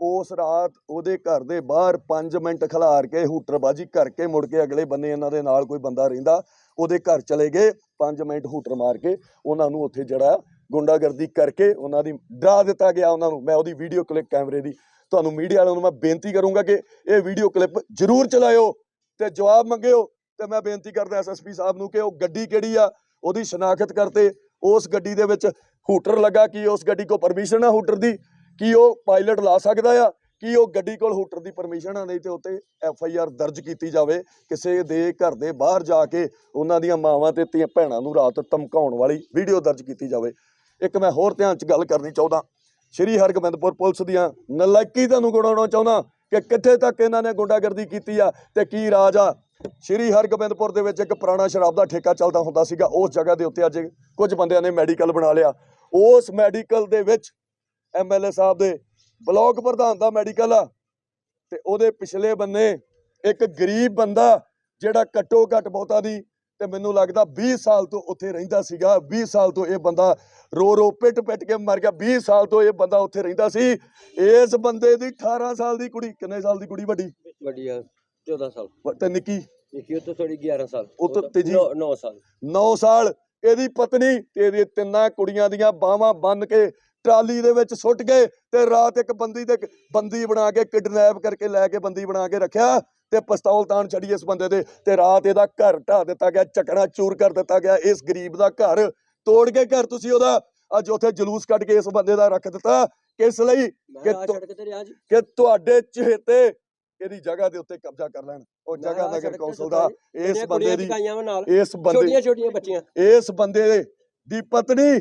ਉਸ ਰਾਤ ਉਹਦੇ ਘਰ ਦੇ ਬਾਹਰ 5 ਮਿੰਟ ਖਿਲਾਰ ਕੇ ਹੂਟਰਬਾਜੀ ਕਰਕੇ ਮੁੜ ਕੇ ਅਗਲੇ ਬੰਨੇ ਇਹਨਾਂ ਦੇ ਨਾਲ ਕੋਈ ਬੰਦਾ ਰਹਿੰਦਾ, ਉਹਦੇ ਘਰ ਚਲੇ ਗਏ 5 ਮਿੰਟ ਹੂਟਰ ਮਾਰ ਕੇ ਉਹਨਾਂ ਨੂੰ ਉੱਥੇ ਜਿਹੜਾ ਗੁੰਡਾਗਰਦੀ ਕਰਕੇ ਉਹਨਾਂ ਦੀ ਡਰਾ ਦਿੱਤਾ ਗਿਆ ਉਹਨਾਂ ਨੂੰ। ਮੈਂ ਉਹਦੀ ਵੀਡੀਓ ਕਲਿੱਪ ਕੈਮਰੇ ਦੀ। ਤੁਹਾਨੂੰ ਮੀਡੀਆ ਵਾਲਿਆਂ ਨੂੰ ਮੈਂ ਬੇਨਤੀ ਕਰੂੰਗਾ ਕਿ ਇਹ ਵੀਡੀਓ ਕਲਿੱਪ ਜ਼ਰੂਰ ਚਲਾਇਓ ਤੇ ਜਵਾਬ ਮੰਗਿਓ ਤੇ ਮੈਂ ਬੇਨਤੀ ਕਰਦਾ ਐਸਐਸਪੀ ਸਾਹਿਬ ਨੂੰ ਕਿ ਉਹ ਗੱਡੀ ਕਿਹੜੀ ਆ, ਉਹਦੀ ਸ਼ਨਾਖਤ ਕਰਤੇ। ਉਸ ਗੱਡੀ ਦੇ ਵਿੱਚ ਹੂਟਰ ਲੱਗਾ ਕਿ? ਉਸ ਗੱਡੀ ਕੋ ਪਰਮਿਸ਼ਨ ਆ ਹੂਟਰ ਦੀ? ਕੀ ਉਹ ਪਾਇਲਟ ਲਾ ਸਕਦਾ ਆ? ਕੀ ਉਹ ਗੱਡੀ ਕੋਲ ਹੂਟਰ ਦੀ ਪਰਮਿਸ਼ਨ ਆ? ਨਹੀਂ ਤੇ ਉੱਤੇ ਐਫ ਆਈ ਆਰ ਦਰਜ ਕੀਤੀ ਜਾਵੇ। ਕਿਸੇ ਦੇ ਘਰ ਦੇ ਬਾਹਰ ਜਾ ਕੇ ਉਹਨਾਂ ਦੀਆਂ ਮਾਵਾਂ ਤੇ ਧੀਆਂ ਭੈਣਾਂ ਨੂੰ ਰਾਤ ਧਮਕਾਉਣ ਵਾਲੀ ਵੀਡੀਓ ਦਰਜ ਕੀਤੀ ਜਾਵੇ। ਇੱਕ ਮੈਂ ਹੋਰ ਧਿਆਨ ਚ ਗੱਲ ਕਰਨੀ ਚਾਹੁੰਦਾ। ਸ਼੍ਰੀ ਹਰਗੋਬਿੰਦਪੁਰ ਪੁਲਿਸ ਦੀਆਂ ਨਲਾਇਕੀ ਤੁਹਾਨੂੰ ਗੁਣਾਉਣਾ ਚਾਹੁੰਦਾ ਕਿ ਕਿੱਥੇ ਤੱਕ ਇਹਨਾਂ ਨੇ ਗੁੰਡਾਗਰਦੀ ਕੀਤੀ ਆ ਤੇ ਕੀ ਰਾਜ ਆ? ਸ਼੍ਰੀ ਹਰਗੋਬਿੰਦਪੁਰ ਦੇ ਵਿੱਚ ਇੱਕ ਪੁਰਾਣਾ ਸ਼ਰਾਬ ਦਾ ਠੇਕਾ ਚੱਲਦਾ ਹੁੰਦਾ ਸੀਗਾ। ਉਸ ਜਗ੍ਹਾ ਦੇ ਉੱਤੇ ਅੱਜ ਕੁਝ ਬੰਦਿਆਂ ਨੇ ਮੈਡੀਕਲ ਬਣਾ ਲਿਆ। ਉਸ ਮੈਡੀਕਲ ਦੇ ਵਿੱਚ ਐਮਐਲਏ ਸਾਹਿਬ ਦੇ ਬਲਾਕ ਪ੍ਰਧਾਨ ਦਾ ਮੈਡੀਕਲ ਆ। ਤੇ ਉਹਦੇ ਪਿਛਲੇ ਬੰਨੇ ਇੱਕ ਗਰੀਬ ਬੰਦਾ ਜਿਹੜਾ ਘੱਟੋ ਘੱਟ ਬਹੁਤਾ ਦੀ ਤੇ ਮੈਨੂੰ ਲੱਗਦਾ 20 ਸਾਲ ਤੋਂ ਉੱਥੇ ਰਹਿੰਦਾ ਸੀਗਾ। 20 ਸਾਲ ਤੋਂ ਇਹ ਬੰਦਾ ਰੋ ਰੋ ਪਿੱਟ ਪਿੱਟ ਕੇ ਮਰ ਗਿਆ। 20 ਸਾਲ ਤੋਂ ਇਹ ਬੰਦਾ ਉੱਥੇ ਰਹਿੰਦਾ ਸੀ। ਇਸ ਬੰਦੇ ਦੀ 18 ਸਾਲ ਦੀ ਕੁੜੀ ਕਿੰਨੇ ਸਾਲ ਦੀ ਕੁੜੀ ਵੱਡੀ? ਵੱਡੀ ਆ 14 ਸਾਲ। ਤੇ ਨਿੱਕੀ? ਨਿੱਕੀ ਉਹ ਤੋਂ ਥੋੜੀ 11 ਸਾਲ। ਉਹ ਤੋਂ ਤੀਜੀ? 9 ਸਾਲ। 9 ਸਾਲ। ਇਹਦੀ ਪਤਨੀ ਤੇ ਇਹਦੀ ਤਿੰਨਾਂ ਕੁੜੀਆਂ ਦੀਆਂ ਬਾਹਾਂ ਬੰਨ ਕੇ ਟਰਾਲੀ ਦੇ ਵਿੱਚ ਸੁੱਟ ਗਏ ਤੇ ਰਾਤ ਇੱਕ ਬੰਦੀ ਦੇ ਬੰਦੀ ਬਣਾ ਕੇ ਕਿਡਨੈਪ ਕਰਕੇ ਲੈ ਕੇ ਬੰਦੀ ਬਣਾ ਕੇ ਰੱਖਿਆ ਤੇ ਪਿਸਤੌਲ ਤਾਣ ਛੜੀ ਇਸ ਬੰਦੇ ਦੇ ਤੇ ਰਾਤ ਇਹਦਾ ਘਰ ਢਾ ਦਿੱਤਾ ਗਿਆ ਚੱਕਣਾ ਚੂਰ ਕਰ ਦਿੱਤਾ ਗਿਆ ਇਸ ਗਰੀਬ ਦਾ ਘਰ ਤੋੜ ਕੇ ਘਰ ਤੁਸੀਂ ਉਹਦਾ ਅੱਜ ਉੱਥੇ ਜਲੂਸ ਕੱਢ ਕੇ ਇਸ ਬੰਦੇ ਦਾ ਰੱਖ ਦਿੱਤਾ। ਕਿਸ ਲਈ? ਕਿ ਤੁਹਾਡੇ ਚਹੇਤੇ ਇਹਦੀ ਜਗ੍ਹਾ ਦੇ ਉੱਤੇ ਕਬਜ਼ਾ ਕਰ ਲੈਣ। ਉਹ ਜਗ੍ਹਾ ਨਗਰ ਕੌਂਸਲ ਦਾ। ਇਸ ਬੰਦੇ ਦੀ ਇਸ ਬੰਦੇ ਛੋਟੀਆਂ ਛੋਟੀਆਂ ਬੱਚੀਆਂ। ਇਸ ਬੰਦੇ ਦੀ ਪਤਨੀ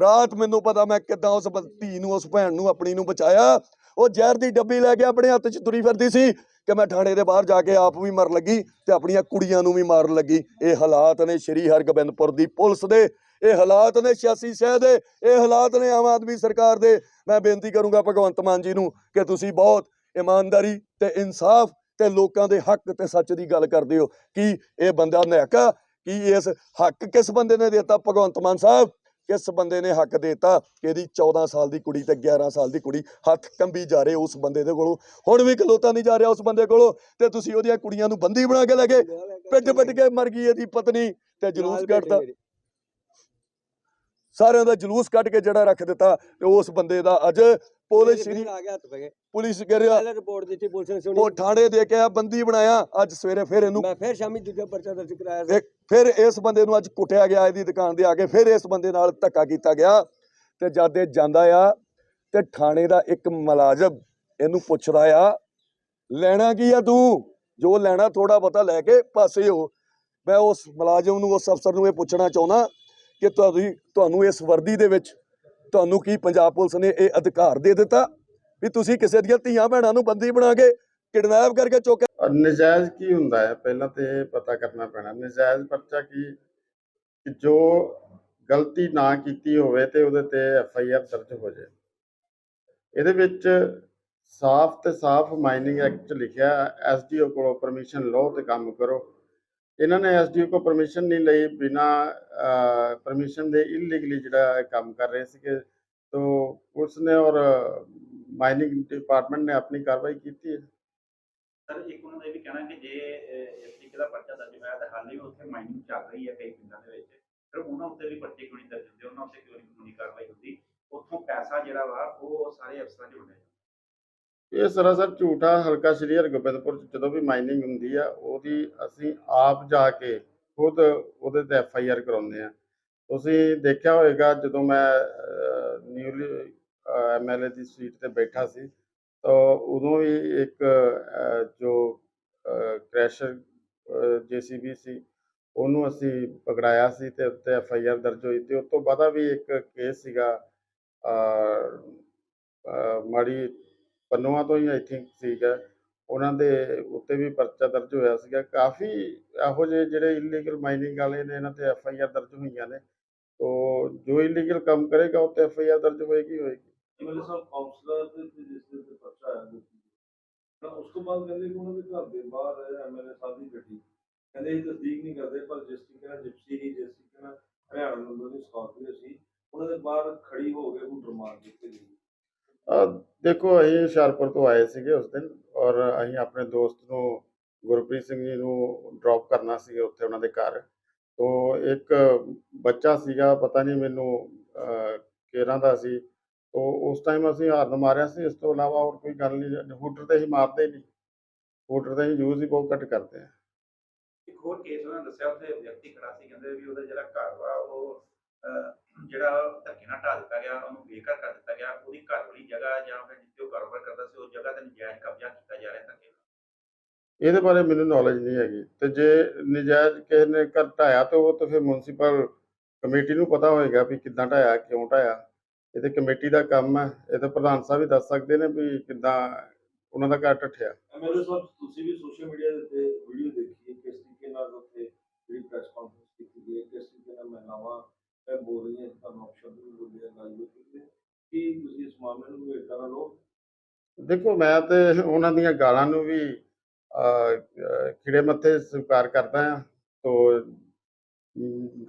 ਰਾਤ ਮੈਨੂੰ ਪਤਾ ਮੈਂ ਕਿਦਾਂ ਉਸ ਧੀ ਨੂੰ, ਉਸ ਭੈਣ ਨੂੰ, ਆਪਣੀ ਨੂੰ ਬਚਾਇਆ। ਉਹ ਜ਼ਹਿਰ ਦੀ ਡੱਬੀ ਲੈ ਕੇ ਆਪਣੇ ਹੱਥ 'ਚ ਤੁਰੀ ਫਿਰਦੀ ਸੀ ਕਿ ਮੈਂ ਥਾਣੇ ਦੇ ਬਾਹਰ ਜਾ ਕੇ ਆਪ ਵੀ ਮਰਨ ਲੱਗੀ ਤੇ ਆਪਣੀਆਂ ਕੁੜੀਆਂ ਨੂੰ ਵੀ ਮਾਰਨ ਲੱਗੀ। ਇਹ ਹਾਲਾਤ ਨੇ ਸ਼੍ਰੀ ਹਰਗੋਬਿੰਦਪੁਰ ਦੀ ਪੁਲਿਸ ਦੇ। ਇਹ ਹਾਲਾਤ ਨੇ 86 ਸ਼ਹਿ ਦੇ। ਇਹ ਹਾਲਾਤ ਨੇ ਆਮ ਆਦਮੀ ਸਰਕਾਰ ਦੇ। ਮੈਂ ਬੇਨਤੀ ਕਰੂੰਗਾ ਭਗਵੰਤ ਮਾਨ ਜੀ ਨੂੰ ਕਿ ਤੁਸੀਂ ਬਹੁਤ ਇਮਾਨਦਾਰੀ ਤੇ ਇਨਸਾਫ ਤੇ ਲੋਕਾਂ ਦੇ ਹੱਕ ਤੇ ਸੱਚ ਦੀ ਗੱਲ ਕਰਦੇ ਹੋ। ਕਿ ਇਹ ਬੰਦਾ ਨਿਹਕਾ ਕਿ ਇਸ ਹੱਕ ਕਿਸ ਬੰਦੇ ਨੇ ਦਿੱਤਾ? ਭਗਵੰਤ ਮਾਨ ਸਾਹਿਬ ਕਿਸ ਬੰਦੇ ਨੇ ਹੱਕ ਦਿੱਤਾ ਕਿ ਇਹਦੀ 14 ਸਾਲ ਦੀ ਕੁੜੀ ਤੇ 11 ਸਾਲ ਦੀ ਕੁੜੀ ਹੱਥ ਕੰਬੀ ਜਾ ਰਹੇ ਉਸ ਬੰਦੇ ਦੇ ਕੋਲੋਂ? ਹੁਣ ਵੀ ਖਲੋਤਾ ਨਹੀਂ ਜਾ ਰਿਹਾ ਉਸ ਬੰਦੇ ਕੋਲੋਂ ਤੇ ਤੁਸੀਂ ਉਹਦੀਆਂ ਕੁੜੀਆਂ ਨੂੰ ਬੰਦੀ ਬਣਾ ਕੇ ਲੈ ਗਏ। ਪਿੱਟ ਪਿੱਟ ਕੇ ਮਰ ਗਈ ਇਹਦੀ ਪਤਨੀ ਤੇ ਜਲੂਸ ਮੇਰੀ। ਸਾਰਿਆਂ ਦਾ ਜਲੂਸ ਕੱਢ ਕੇ ਜਿਹੜਾ ਰੱਖ ਦਿੱਤਾ ਤੇ ਉਸ ਬੰਦੇ ਦਾ ਅੱਜ ਪੁਲਿਸ ਸ਼੍ਰੀ ਆ ਗਿਆ ਹੱਥ ਪੈ ਗਏ ਪੁਲਿਸ ਕਹਿ ਰਿਹਾ ਪਹਿਲੇ ਰਿਪੋਰਟ ਦਿੱਤੀ ਪੁਲਿਸ ਨੇ ਸੁਣੀ। ਉਹ ਥਾਣੇ ਦੇ ਕੇ ਆ ਬੰਦੀ ਬਣਾਇਆ ਅੱਜ ਸਵੇਰੇ ਫਿਰ ਇਹਨੂੰ ਮੈਂ ਫਿਰ ਸ਼ਾਮੀ ਦੂਜਾ ਪਰਚਾ ਦਰਜ ਕਰਾਇਆ ਸੀ। ਫਿਰ ਇਸ ਬੰਦੇ ਨੂੰ ਅੱਜ ਕੁੱਟਿਆ ਗਿਆ ਇਹਦੀ ਦੁਕਾਨ ਦੇ ਆ ਕੇ ਫਿਰ ਇਸ ਬੰਦੇ ਨਾਲ ਧੱਕਾ ਕੀਤਾ ਗਿਆ। ਤੇ ਜਦ ਇਹ ਜਾਂਦਾ ਆ ਤੇ ਥਾਣੇ ਦਾ ਇੱਕ ਮੁਲਾਜ਼ਮ ਇਹਨੂੰ ਪੁੱਛਦਾ ਆ ਲੈਣਾ ਕੀ ਆ ਤੂੰ? ਜੋ ਲੈਣਾ ਥੋੜਾ ਬਹੁਤਾ ਲੈ ਕੇ ਪਾਸੇ ਹੋ। ਮੈਂ ਉਸ ਮੁਲਾਜ਼ਮ ਨੂੰ ਉਸ ਅਫਸਰ ਨੂੰ ਇਹ ਪੁੱਛਣਾ ਚਾਹੁੰਦਾ ਕਿ ਤੁਹਾਨੂੰ ਤੁਹਾਨੂੰ ਇਸ ਵਰਦੀ ਦੇ ਵਿੱਚ ਤੁਹਾਨੂੰ ਕੀ ਪੰਜਾਬ ਪੁਲਿਸ ਨੇ ਇਹ ਅਧਿਕਾਰ ਦੇ ਦਿੱਤਾ ਵੀ ਤੁਸੀਂ ਕਿਸੇ ਦੀਆਂ ਧੀਆਂ ਭੈਣਾਂ ਨੂੰ ਬੰਦੀ ਬਣਾ ਕੇ ਕਿਡਨੈਪ ਕਰਕੇ ਚੁੱਕ ਨਜਾਇਜ਼ ਕੀ ਹੁੰਦਾ ਹੈ? ਪਹਿਲਾਂ ਤੇ ਪਤਾ ਕਰਨਾ ਪੈਣਾ। ਨਜਾਇਜ਼ ਪਰਚਾ ਕੀ? ਜੋ ਗਲਤੀ ਨਾ ਕੀਤੀ ਹੋਵੇ ਤੇ ਉਹਦੇ ਤੇ ਐਫ ਆਈ ਆਰ ਦਰਜ ਹੋ ਜਾਏ। ਇਹਦੇ ਵਿੱਚ ਸਾਫ਼ ਤੇ ਸਾਫ਼ ਮਾਈਨਿੰਗ ਐਕਟ ਲਿਖਿਆ ਐਸ ਡੀ ਕੋਲੋਂ ਪਰਮਿਸ਼ਨ ਲਓ ਤੇ ਕੰਮ ਕਰੋ। ਇਹਨਾਂ ਨੇ ਐਸ ਡੀ ਓ ਕੋਲ ਪਰਮਿਸ਼ਨ ਨਹੀਂ ਲਈ ਬਿਨਾ ਪਰਮਿਸ਼ਨ ਦੇ ਇਲੀਗਲੀ ਜਿਹੜਾ ਇਹ ਕੰਮ ਕਰ ਰਹੇ ਸੀਗੇ ਤੋ ਪੁਲਿਸ ਨੇ ਔਰ ਮਾਈਨਿੰਗ ਡਿਪਾਰਟਮੈਂਟ ਨੇ ਆਪਣੀ ਕਾਰਵਾਈ ਕੀਤੀ ਹੈ। ਸਰ ਇੱਕ ਉਹਨਾਂ ਦਾ ਇਹ ਵੀ ਕਹਿਣਾ ਕਿ ਜੇ ਅਹ, ਇਸ ਤਰੀਕੇ ਦਾ ਪਰਚਾ ਦਰਜ ਹੋਇਆ ਤਾਂ ਹਾਲੇ ਵੀ ਉੱਥੇ ਮਾਈਨਿੰਗ ਚੱਲ ਰਹੀ ਹੈ ਕਈ ਪਿੰਡਾਂ ਦੇ ਵਿੱਚ। ਫਿਰ ਉਹਨਾਂ ਉੱਤੇ ਵੀ ਪਰਚੇ ਕਿਉਂ ਨਹੀਂ ਦਰਜ ਹੁੰਦੇ? ਉਹਨਾਂ ਉੱਤੇ ਕਿਉਂ ਨਹੀਂ ਕਾਨੂੰਨੀ ਕਾਰਵਾਈ ਹੁੰਦੀ? ਉੱਥੋਂ ਪੈਸਾ ਜਿਹੜਾ ਵਾ ਉਹ ਸਾਰੇ ਅਫਸਰਾਂ 'ਚ ਹੁੰਦਾ ਇਹ ਸਰਾਸਰ ਝੂਠਾ ਹਲਕਾ ਸ਼੍ਰੀ ਹਰਗੋਬਿੰਦਪੁਰ ਚ ਜਦੋਂ ਵੀ ਮਾਈਨਿੰਗ ਹੁੰਦੀ ਆ, ਉਹਦੀ ਅਸੀਂ ਆਪ ਜਾ ਕੇ ਖੁਦ ਉਹਦੇ ਤੇ ਐਫ ਆਈ ਆਰ ਕਰਾਉਂਦੇ ਆ। ਤੁਸੀਂ ਦੇਖਿਆ ਹੋਵੇਗਾ ਜਦੋਂ ਮੈਂ ਨਿਊਲੀ ਐਮ ਐਲ ਏ ਦੀ ਸੀਟ ਤੇ ਬੈਠਾ ਸੀ, ਤਾਂ ਉਦੋਂ ਵੀ ਇੱਕ ਜੋ ਕ੍ਰੈਸ਼ਰ ਜੀਸੀਬੀ ਸੀ, ਉਹਨੂੰ ਅਸੀਂ ਪਕੜਾਇਆ ਸੀ ਤੇ ਉੱਤੇ ਐਫ ਆਈ ਆਰ ਦਰਜ ਹੋਈ ਤੇ ਉਸ ਤੋਂ ਬਾਅਦ ਵੀ ਇੱਕ ਕੇਸ ਸੀਗਾ ਮਾੜੀ ਪੰਨੂਆਂ ਤੋਂ ਹੀ ਆਈ ਥਿੰਕ ਸੀਗਾ। ਉਹਨਾਂ ਦੇ ਉੱਤੇ ਵੀ ਪਰਚਾ ਦਰਜ ਹੋਇਆ ਸੀਗਾ। ਕਾਫੀ ਇਹੋ ਜਿਹੇ ਜਿਹੜੇ ਇਲੀਗਲ ਮਾਈਨਿੰਗ ਵਾਲੇ ਨੇ ਇਹਨਾਂ ਤੇ ਐਫ ਆਈ ਆਰ ਦਰਜ ਹੋਈਆਂ ਨੇ। ਤੋ ਜੋ ਇਲੀਗਲ ਕੰਮ ਕਰੇਗਾ ਉਹ ਤੇ ਐਫ ਆਈ ਆਰ ਦਰਜ ਹੋਏਗੀ ਹੋਏਗੀ। ਐਮਐਲਏ ਸਾਹਿਬ ਕਾਉਂਸਲਰ ਤੇ ਜਿਸ ਤੇ ਪਰਚਾ ਆਇਆ। ਤਾਂ ਉਸ ਤੋਂ ਬਾਅਦ ਕਹਿੰਦੇ ਕਿ ਉਹਨਾਂ ਦੇ ਘਰ ਦੇ ਬਾਹਰ ਐਮਐਲਏ ਸਾਹਿਬ ਦੀ ਗੱਡੀ। ਕਹਿੰਦੇ ਇਹ ਤਸਦੀਕ ਨਹੀਂ ਕਰਦੇ ਪਰ ਜਿਸ ਤਰੀਕੇ ਨਾਲ ਜਿਪਸੀ ਸੀ ਜਿਸ ਤਰੀਕੇ ਨਾਲ ਹਰਿਆਣਾ ਨੰਬਰ ਦੀ ਸਕਾਰਪੀਓ ਸੀ ਉਹਨਾਂ ਦੇ ਬਾਹਰ ਖੜੀ ਹੋ ਕੇ ਹੁਟਰ ਮਾਰ ਦਿੱਤੀ ਗਈ ਦੇਖੋ ਅਸੀਂ ਹੁਸ਼ਿਆਰਪੁਰ ਤੋਂ ਆਏ ਸੀਗੇ ਉਸ ਦਿਨ ਔਰ ਅਸੀਂ ਆਪਣੇ ਦੋਸਤ ਨੂੰ ਗੁਰਪ੍ਰੀਤ ਸਿੰਘ ਜੀ ਨੂੰ ਡ੍ਰੌਪ ਕਰਨਾ ਸੀਗਾ ਉੱਥੇ ਉਹਨਾਂ ਦੇ ਘਰ। ਤੋ ਇੱਕ ਬੱਚਾ ਸੀਗਾ ਪਤਾ ਨਹੀਂ ਮੈਨੂੰ ਅਹ, ਦਾ ਸੀ। ਤੋ ਉਸ ਟਾਈਮ ਅਸੀਂ ਹਾਰਨ ਮਾਰਿਆ ਸੀ ਇਸ ਤੋਂ ਇਲਾਵਾ ਹੋਰ ਕੋਈ ਗੱਲ ਨਹੀਂ ਹੂਟਰ ਤੇ ਹੀ ਮਾਰਦੇ ਨਹੀਂ। ਹੂਟਰ ਤੇ ਹੀ ਯੂਜ਼ ਹੀ ਬਹੁਤ ਘੱਟ ਕਰਦੇ ਆ ਇੱਕ ਹੋਰ ਕੇਸ ਉਹਨਾਂ ਦੱਸਿਆ ਉੱਥੇ ਵਿਅਕਤੀ ਖੜਾ ਸੀ ਕਹਿੰਦੇ ਵੀ ਉਹਦਾ ਜਿਹੜਾ ਘਰ ਵਾ ਉਹ ਜਿਹੜਾ ਧੱਕੇ ਨਾਲ ਢਾਹ ਦਿੱਤਾ ਗਿਆ ਉਹਨੂੰ ਬੇਘਰ ਕਰ ਦਿੱਤਾ ਗਿਆ ਉਹਦੀ ਘਰ ਵਾਲੀ ਜਗ੍ਹਾ ਜਾਂ ਫਿਰ ਜਿੱਥੇ ਉਹ ਕਾਰੋਬਾਰ ਕਰਦਾ ਸੀ ਉਸ ਜਗ੍ਹਾ ਤੇ ਨਜਾਇਜ਼ ਕਬਜ਼ਾ ਕੀਤਾ ਜਾ ਰਿਹਾ ਧੱਕੇ ਨਾਲ। ਇਹਦੇ ਬਾਰੇ ਮੈਨੂੰ ਨੌਲੇਜ ਨਹੀਂ ਹੈਗੀ। ਤੇ ਜੇ ਨਜਾਇਜ਼ ਕਿਸੇ ਨੇ ਘਰ ਢਾਇਆ ਤੇ ਉਹ ਤਾਂ ਫਿਰ ਮਿਊਨਿਸਪਲ ਕਮੇਟੀ ਨੂੰ ਪਤਾ ਹੋਏਗਾ ਵੀ ਕਿੱਦਾਂ ਢਾਇਆ ਕਿਉਂ ਢਾਇਆ ਇਹ ਤੇ ਕਮੇਟੀ ਦਾ ਕੰਮ ਹੈ। ਇਹ ਤਾਂ ਪ੍ਰਧਾਨ ਸਾਹਿਬ ਵੀ ਦੱਸ ਸਕਦੇ ਨੇ ਵੀ ਕਿੱਦਾਂ ਉਹਨਾਂ ਦਾ ਘਰ ਢੱਠਿਆ। ਐਮਐਲਏ ਸਾਹਿਬ ਤੁਸੀਂ ਵੀ ਸੋਸ਼ਲ ਮੀਡੀਆ ਦੇ ਉੱਤੇ ਵੀਡੀਓ ਦੇਖੀ ਕਿਸ ਤਰੀਕੇ ਨਾਲ ਉੱਥੇ ਜਿਹੜੀ ਪ੍ਰੈਸ ਕਾਨਫਰੰਸ ਕੀਤੀ ਗਈ ਹੈ ਕਿਸ ਤਰੀਕੇ ਨਾਲ ਮਹਿਲਾਵਾਂ ਇਹ ਬੋਲ ਰਹੀਆਂ ਤੁਹਾਨੂੰ ਆਪਸ਼ਨ ਵੀ ਬੋਲਿਆ ਗੱਲ ਵੀ ਕੀਤੀ ਕੀ ਤੁਸੀਂ ਇਸ ਮਾਮਲੇ ਨੂੰ ਵੇਖਦਾ ਨਾ ਲਓ ਦੇਖੋ ਮੈਂ ਤੇ ਉਹਨਾਂ ਦੀਆਂ ਗਾਲਾਂ ਨੂੰ ਵੀ ਅਹ, ਖਿੜੇ ਮੱਥੇ ਸਵੀਕਾਰ ਕਰਦਾ ਹਾਂ। ਤੋ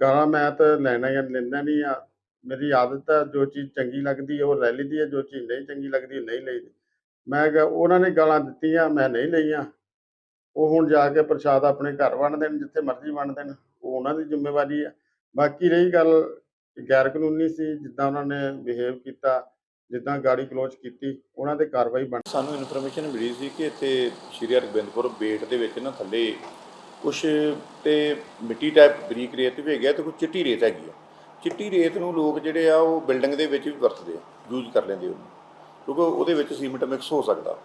ਗਾਲਾਂ ਮੈਂ ਤਾਂ ਲੈਣਾ ਜਾਂ ਲੈਂਦਾ ਨਹੀਂ ਆ। ਮੇਰੀ ਆਦਤ ਹੈ ਜੋ ਚੀਜ਼ ਚੰਗੀ ਲੱਗਦੀ ਹੈ ਉਹ ਲੈ ਲਈਦੀ ਹੈ ਜੋ ਚੀਜ਼ ਨਹੀਂ ਚੰਗੀ ਲੱਗਦੀ ਨਹੀਂ ਲਈਦੀ। ਮੈਂ ਕਿਹਾ ਉਹਨਾਂ ਨੇ ਗਾਲਾਂ ਦਿੱਤੀਆਂ ਮੈਂ ਨਹੀਂ ਲਈਆਂ। ਉਹ ਹੁਣ ਜਾ ਕੇ ਪ੍ਰਸ਼ਾਦ ਆਪਣੇ ਘਰ ਵੰਡ ਦੇਣ ਜਿੱਥੇ ਮਰਜ਼ੀ ਵੰਡ ਦੇਣ। ਉਹ ਉਹਨਾਂ ਦੀ ਜ਼ਿੰਮੇਵਾਰੀ ਹੈ ਬਾਕੀ ਰਹੀ ਗੱਲ ਗੈਰ ਕਾਨੂੰਨੀ ਸੀ, ਜਿੱਦਾਂ ਉਹਨਾਂ ਨੇ ਬਿਹੇਵ ਕੀਤਾ, ਜਿੱਦਾਂ ਗਾੜੀ ਕਲੋਜ਼ ਕੀਤੀ, ਉਹਨਾਂ ਤੇ ਕਾਰਵਾਈ ਬਣ ਸਾਨੂੰ ਇਨਫੋਰਮੇਸ਼ਨ ਮਿਲੀ ਸੀ ਕਿ ਇੱਥੇ ਸ਼੍ਰੀ ਹਰਗੋਬਿੰਦਪੁਰ ਬੇਟ ਦੇ ਵਿੱਚ ਨਾ ਥੱਲੇ ਕੁਛ ਤੇ ਮਿੱਟੀ ਟਾਈਪ ਬਰੀਕ ਰੇਤ ਵੀ ਹੈਗੀ ਆ ਤੇ ਕੁਛ ਚਿੱਟੀ ਰੇਤ ਹੈਗੀ ਆ। ਚਿੱਟੀ ਰੇਤ ਨੂੰ ਲੋਕ ਜਿਹੜੇ ਆ ਉਹ ਬਿਲਡਿੰਗ ਦੇ ਵਿੱਚ ਵੀ ਵਰਤਦੇ ਆ ਯੂਜ਼ ਕਰ ਲੈਂਦੇ ਉਹਨੂੰ, ਕਿਉਂਕਿ ਉਹਦੇ ਵਿੱਚ ਸੀਮੈਂਟ ਮਿਕਸ ਹੋ ਸਕਦਾ।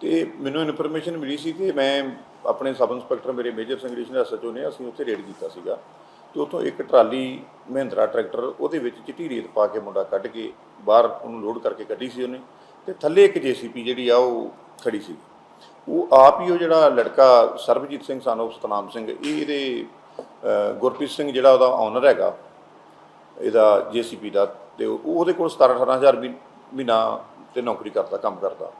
ਤੇ ਮੈਨੂੰ ਇਨਫੋਰਮੇਸ਼ਨ ਮਿਲੀ ਸੀ ਕਿ ਮੈਂ ਆਪਣੇ ਸਬ ਇੰਸਪੈਕਟਰ ਮੇਰੇ ਮੇਜਰ ਸਿੰਘ ਰਿਸ਼ਨ ਐਸਐਚਓ ਨੇ, ਅਸੀਂ ਉੱਥੇ ਰੇਡ ਕੀਤਾ ਸੀਗਾ। ਤੇ ਉੱਥੋਂ ਇੱਕ ਟਰਾਲੀ ਮਹਿੰਦਰਾ ਟਰੈਕਟਰ ਉਹਦੇ ਵਿੱਚ ਚਿੱਟੀ ਰੇਤ ਪਾ ਕੇ ਮੁੰਡਾ ਕੱਢ ਕੇ ਬਾਹਰ ਉਹਨੂੰ ਲੋਡ ਕਰਕੇ ਕੱਢੀ ਸੀ ਉਹਨੇ ਤੇ ਥੱਲੇ ਇੱਕ ਜੀਸੀਪੀ ਜਿਹੜੀ ਆ ਉਹ ਖੜੀ ਸੀ। ਉਹ ਆਪ ਹੀ ਉਹ ਜਿਹੜਾ ਲੜਕਾ ਸਰਬਜੀਤ ਸਿੰਘ ਸਾਨੂੰ ਸਤਨਾਮ ਸਿੰਘ ਇਹ ਇਹਦੇ ਗੁਰਪ੍ਰੀਤ ਸਿੰਘ ਜਿਹੜਾ ਉਹਦਾ ਓਨਰ ਹੈਗਾ, ਇਹਦਾ ਜੀਸੀਪੀ ਦਾ ਤੇ ਉਹ- ਉਹਦੇ ਕੋਲ 17 18000 ਵੀ ਮਹੀਨਾ ਤੇ ਨੌਕਰੀ ਕਰਦਾ, ਕੰਮ ਕਰਦਾ।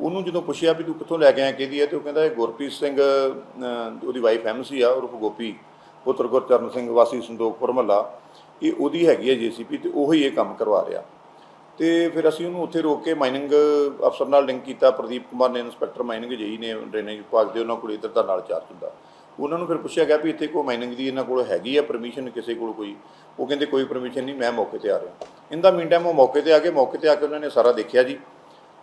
ਉਹਨੂੰ ਜਦੋਂ ਪੁੱਛਿਆ ਵੀ ਤੂੰ ਕਿੱਥੋਂ ਲੈ ਕੇ ਆਇਆ, ਕਿਹਦੀ ਹੈ ਤੇ ਉਹ ਕਹਿੰਦਾ ਇਹ ਗੁਰਪ੍ਰੀਤ ਸਿੰਘ ਉਹਦੀ ਵਾਈਫ ਐਮਸੀ ਆ ਉਹ ਰੂਪ ਗੋਪੀ। ਪੁੱਤਰ ਗੁਰਚਰਨ ਸਿੰਘ ਵਾਸੀ ਸੰਦੋਖਪੁਰ ਮਹੱਲਾ ਇਹ ਉਹਦੀ ਹੈਗੀ ਹੈ ਜੀਸੀਪੀ ਤੇ ਉਹੀ ਇਹ ਕੰਮ ਕਰਵਾ ਰਿਹਾ। ਤੇ ਫਿਰ ਅਸੀਂ ਉਹਨੂੰ ਉੱਥੇ ਰੋਕ ਕੇ ਮਾਈਨਿੰਗ ਅਫਸਰ ਨਾਲ ਲਿੰਕ ਕੀਤਾ, ਪ੍ਰਦੀਪ ਕੁਮਾਰ ਨੇ ਇੰਸਪੈਕਟਰ ਮਾਈਨਿੰਗ ਜਈ ਨੇ ਡਰੇਨੇਜ ਵਿਭਾਗ ਦੇ ਉਹਨਾਂ ਕੋਲ ਇੱਧਰ ਦਾ ਨਾਲ ਚਾਰਜ ਹੁੰਦਾ। ਉਹਨਾਂ ਨੂੰ ਫਿਰ ਪੁੱਛਿਆ ਗਿਆ ਵੀ ਇੱਥੇ ਕੋਈ ਮਾਈਨਿੰਗ ਦੀ ਇਹਨਾਂ ਕੋਲ ਹੈਗੀ ਆ ਪਰਮਿਸ਼ਨ ਕਿਸੇ ਕੋਲ ਕੋਈ? ਉਹ ਕਹਿੰਦੇ ਕੋਈ ਪਰਮਿਸ਼ਨ ਨਹੀਂ, ਮੈਂ ਮੌਕੇ ਤੇ ਆ ਰਿਹਾ। ਇੰਦਾ ਮੀਨ ਟਾਈਮ ਉਹ ਮੌਕੇ ਤੇ ਆ ਕੇ ਮੌਕੇ ਤੇ ਆ ਕੇ ਉਹਨਾਂ ਨੇ ਸਾਰਾ ਦੇਖਿਆ ਜੀ।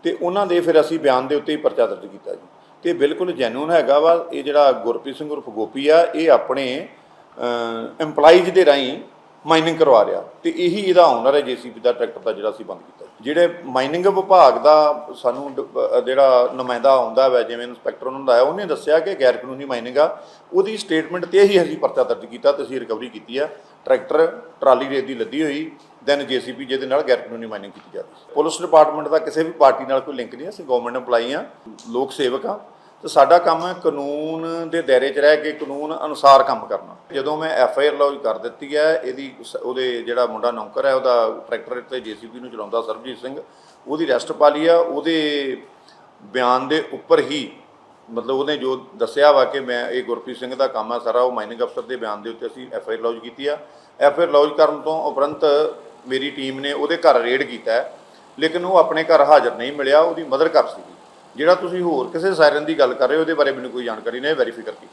ਤੇ ਉਹਨਾਂ ਦੇ ਫਿਰ ਅਸੀਂ ਬਿਆਨ ਦੇ ਉੱਤੇ ਹੀ ਪਰਚਾ ਦਰਜ ਕੀਤਾ ਜੀ। ਤੇ ਬਿਲਕੁਲ ਜੈਨੂਨ ਹੈਗਾ ਵਾ, ਇਹ ਜਿਹੜਾ ਗੁਰਪ੍ਰੀਤ ਸਿੰਘ ਉਰਫ ਗੋਪੀ ਆ, ਇਹ ਆਪਣੇ EMPLOYEES ਦੇ ਰਾਹੀਂ ਮਾਈਨਿੰਗ ਕਰਵਾ ਰਿਹਾ ਤੇ ਇਹੀ ਇਹਦਾ ਓਨਰ ਹੈ ਜੀਸੀਬੀ ਦਾ ਟਰੈਕਟਰ ਦਾ ਜਿਹੜਾ ਅਸੀਂ ਬੰਦ ਕੀਤਾ। ਜਿਹੜੇ ਮਾਈਨਿੰਗ ਵਿਭਾਗ ਦਾ ਸਾਨੂੰ ਡ- ਜਿਹੜਾ ਨੁਮਾਇੰਦਾ ਆਉਂਦਾ ਹੈ ਜਿਵੇਂ ਇੰਸਪੈਕਟਰ ਉਹਨਾਂ ਦਾ ਹੈ ਉਹਨੇ ਦੱਸਿਆ ਕਿ ਗੈਰ ਕਾਨੂੰਨੀ ਮਾਈਨਿੰਗ ਆ। ਉਹਦੀ ਸਟੇਟਮੈਂਟ ਤੇ ਹੀ ਅਸੀਂ ਪਰਚਾ ਦਰਜ ਕੀਤਾ ਤੇ ਅਸੀਂ ਰਿਕਵਰੀ ਕੀਤੀ ਆ। ਟਰੈਕਟਰ ਟਰਾਲੀ ਰੇਤ ਦੀ ਲੱਦੀ ਹੋਈ ਦੈਨ ਜੀਸੀਬੀ ਜਿਹਦੇ ਨਾਲ ਗੈਰ ਕਾਨੂੰਨੀ ਮਾਈਨਿੰਗ ਕੀਤੀ ਜਾ ਰਹੀ ਪੁਲਿਸ ਡਿਪਾਰਟਮੈਂਟ ਦਾ ਕਿਸੇ ਵੀ ਪਾਰਟੀ ਨਾਲ ਕੋਈ ਲਿੰਕ ਨਹੀਂ, ਅਸੀਂ ਗਵਰਨਮੈਂਟ EMPLOYEE ਆ, ਲੋਕ ਸੇਵਕ ਆ। ਤੇ ਸਾਡਾ ਕੰਮ ਹੈ ਕਾਨੂੰਨ ਦੇ ਦਾਇਰੇ 'ਚ ਰਹਿ ਕੇ ਕਾਨੂੰਨ ਅਨੁਸਾਰ ਕੰਮ ਕਰਨਾ। ਜਦੋਂ ਮੈਂ ਐਫ ਆਈ ਆਰ ਲੌਜ ਕਰ ਦਿੱਤੀ ਹੈ, ਇਹਦੀ ਸ- ਉਹਦੇ ਜਿਹੜਾ ਮੁੰਡਾ ਨੌਕਰ ਹੈ, ਉਹਦਾ ਟਰੈਕਟਰ ਤੇ ਜੀਸੀਬੀ ਨੂੰ ਚਲਾਉਂਦਾ ਸਰਬਜੀਤ ਸਿੰਘ, ਉਹਦੀ ਰੈਸਟ ਪਾ ਲਈ ਆ ਉਹਦੇ ਬਿਆਨ ਦੇ ਉੱਪਰ ਹੀ ਮਤਲਬ ਉਹਨੇ ਜੋ ਦੱਸਿਆ ਵਾ ਕਿ ਮੈਂ, ਇਹ ਗੁਰਪ੍ਰੀਤ ਸਿੰਘ ਦਾ ਕੰਮ ਆ ਸਾਰਾ, ਉਹ ਮਾਈਨਿੰਗ ਅਫਸਰ ਦੇ ਬਿਆਨ ਦੇ ਉੱਤੇ ਅਸੀਂ ਐਫ ਆਈ ਆਰ ਲੌਜ ਕੀਤੀ ਆ। ਐਫ ਆਈ ਆਰ ਲੌਜ ਕਰਨ ਤੋਂ ਉਪਰੰਤ ਮੇਰੀ ਟੀਮ ਨੇ ਉਹਦੇ ਘਰ ਰੇਡ ਕੀਤਾ ਲੇਕਿਨ ਉਹ ਆਪਣੇ ਘਰ ਹਾਜ਼ਰ ਨਹੀਂ ਮਿਲਿਆ, ਉਹਦੀ ਮਦਰ ਘਰ ਸੀਗੀ। ਜਿਹੜਾ ਤੁਸੀਂ ਹੋਰ ਕਿਸੇ ਸਾਇਰਨ ਦੀ ਗੱਲ ਕਰ ਰਹੇ ਹੋ, ਉਹਦੇ ਬਾਰੇ ਮੈਨੂੰ ਕੋਈ ਜਾਣਕਾਰੀ ਨਹੀਂ ਵੈਰੀਫਾਈ ਕਰਕੇ